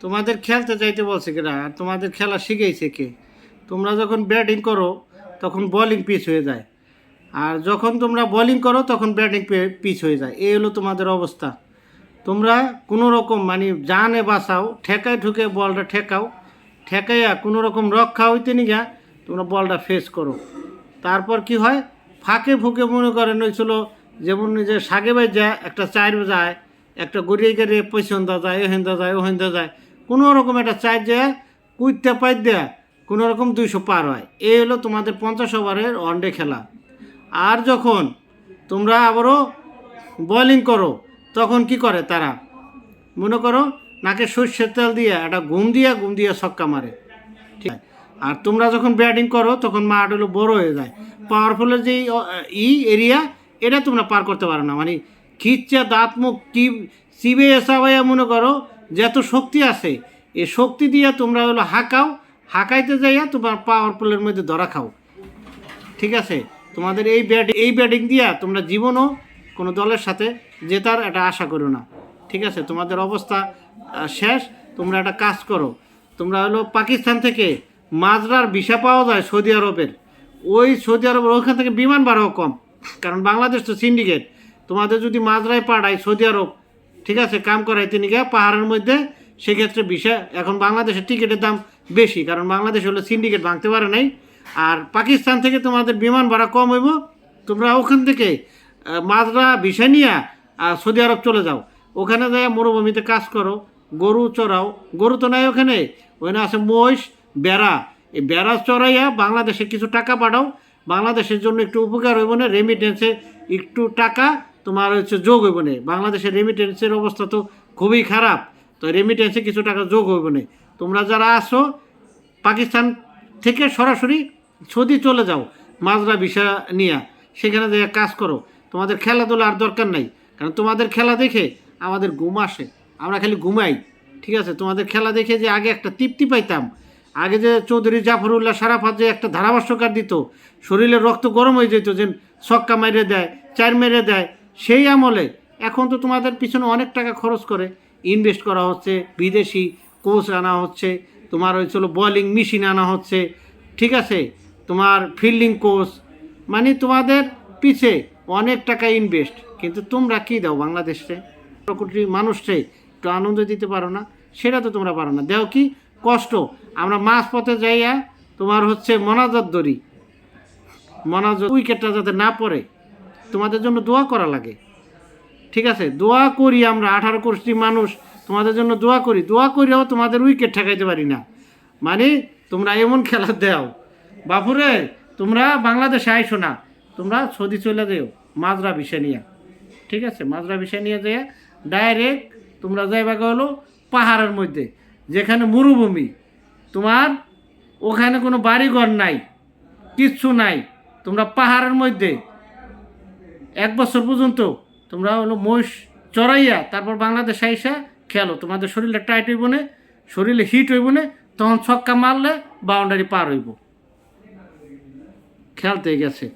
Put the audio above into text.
তোমাদের খেলতে চাইতে বলছে কিনা? আর তোমাদের খেলা শিখেছে কে? তোমরা যখন ব্যাটিং করো, তখন বোলিং পিচ হয়ে যায়। আর যখন তোমরা বোলিং করো, তখন ব্যাটিং পিচ হয়ে যায়। এই হলো তোমাদের অবস্থা। তোমরা কোনো রকম মানে জানে বাঁচাও, ঠেকায় ঠুকে বলটা ঠেকাও, ঠেকাইয়া কোনো রকম রক্ষা হইতে নিগা তোমরা বলটা ফেস করো। তারপর কি হয়? ফাঁকে ফুঁকে মনে করেন হয়েছিল যেমন যে সাগে বাই যায় একটা চার যায়, একটা গড়িয়ে গড়িয়ে পয়সন্দা যায় ওহেন্দা যায় ওহেন্দা যায়। কোনো রকম একটা চার যায় কুইতে পাই দেয়া কোনো রকম দুইশো পার হয়। এই হলো তোমাদের পঞ্চাশ ওভারের ওয়ানডে খেলা। আর যখন তোমরা আবারও বলিং করো, তখন কি করে তারা? মনে করো নাকে সর্ষের তেল দিয়ে, একটা ঘুম দিয়া, ঘুম দিয়ে ছক্কা মারে। ঠিক? আর তোমরা যখন ব্যাটিং করো, তখন মাঠ হলো বড় হয়ে যায়। পাওয়ারফুলের যে ই এরিয়া এটা তোমরা পার করতে পারো না। মানে খিচ্চা দাঁত মুখ টিপ চিবে এসা মনে করো যে এত শক্তি আছে এই শক্তি দিয়ে তোমরা হলো হাঁকাও, হাঁকাইতে যাইয়া তোমার পাওয়ার পাওয়ারফুলের মধ্যে ধরা খাও। ঠিক আছে? তোমাদের এই ব্যাট, এই ব্যাটিং দিয়া তোমরা জীবনও কোনো দলের সাথে জেতার একটা আশা করো না। ঠিক আছে? তোমাদের অবস্থা শেষ। তোমরা একটা কাজ করো। তোমরা হলো পাকিস্তান থেকে মাজরার ভিসা পাওয়া যায় সৌদি আরবের। ওই সৌদি আরবের ওইখান থেকে বিমান ভাড়াও কম। কারণ বাংলাদেশ তো সিন্ডিকেট তোমাদের যদি মাজরায় পাঠায় সৌদি আরব ঠিক আছে, কাম করাইতে নিয়ে পাহাড়ের মধ্যে সেক্ষেত্রে ভিসা, এখন বাংলাদেশের টিকিটের দাম বেশি, কারণ বাংলাদেশ হলো সিন্ডিকেট, ভাঙতে পারে নাই। আর পাকিস্তান থেকে তোমাদের বিমান ভাড়া কম হইব, তোমরা ওখান থেকে মাজরা ভিসা নিয়ে সৌদি আরব চলে যাও। ওখানে যায় মরুভূমিতে কাজ করো, গরু চড়াও। গরু তো নাই ওখানে ওখানে আছে মহিষ বেড়া এই বেড়া চড়াইয়া বাংলাদেশে কিছু টাকা পাঠাও। বাংলাদেশের জন্য একটু উপকার হইব না রেমিটেন্সে একটু টাকা তোমার হচ্ছে যোগ হইব না। বাংলাদেশের রেমিটেন্সের অবস্থা তো খুবই খারাপ। তো রেমিটেন্সে কিছু টাকা যোগ হইব না। তোমরা যারা আসো পাকিস্তান থেকে সরাসরি সৌদি চলে যাও, মাজরা ভিসা নিয়ে। সেখানে যে কাজ করো। তোমাদের খেলাধুলা আর দরকার নাই। কারণ তোমাদের খেলা দেখে আমাদের ঘুম আসে। আমরা খালি ঘুমাই। ঠিক আছে? তোমাদের খেলা দেখে যে আগে একটা তৃপ্তি পাইতাম। আগে যে চৌধুরী জাফরুল্লাহ সারাফাত যে একটা ধারাভাষ্যকার দিত শরীরের রক্ত গরম হয়ে যেত যে ছক্কা মেরে দেয়, চার মেরে দেয় সেই আমলে এখন তো তোমাদের পিছনে অনেক টাকা খরচ করে ইনভেস্ট করা হচ্ছে, বিদেশি কোচ আনা হচ্ছে, তোমার হয়েছিল বোলিং মেশিন আনা হচ্ছে, ঠিক আছে? তোমার ফিল্ডিং কোচ মানে তোমাদের পিছে অনেক টাকা ইনভেস্ট কিন্তু তোমরা কী দাও বাংলাদেশে? প্রকৃতি মানুষকে একটু আনন্দ দিতে পারো না? সেটা তো তোমরা পারো না। দেও কি? কষ্ট। আমরা মাছ পথে যাইয়া তোমার হচ্ছে মনাজত ধরি। মনাজত উইকেটটা যাতে না পড়ে। তোমাদের জন্য দোয়া করা লাগে। ঠিক আছে? দোয়া করি আমরা, আঠারো কোটি মানুষ, তোমাদের জন্য দোয়া করি। দোয়া করিও তোমাদের উইকেট ঠেকাইতে পারি না। মানে তোমরা এমন খেলা দাও। বাপুরে, তোমরা বাংলাদেশে আইসো না। তোমরা সৌদি চলে যেও, মাজরা বিষয় নিয়ে। ঠিক আছে? মাজরা বিষয় নিয়ে যেয়ে ডাইরেক্ট তোমরা যাইবা হলো পাহাড়ের মধ্যে, যেখানে মরুভূমি। তোমার ওখানে কোনো বাড়িঘর নাই, কিচ্ছু নাই। তোমরা পাহাড়ের মধ্যে এক বছর পর্যন্ত তোমরা হলো মহিষ চড়াইয়া তারপর বাংলাদেশ আইসা খেলো। তোমাদের শরীরে টাইট হইব না, শরীরে হিট হইব না, তখন ছক্কা মারলে বাউন্ডারি পার হইব। খেলতে গেছে।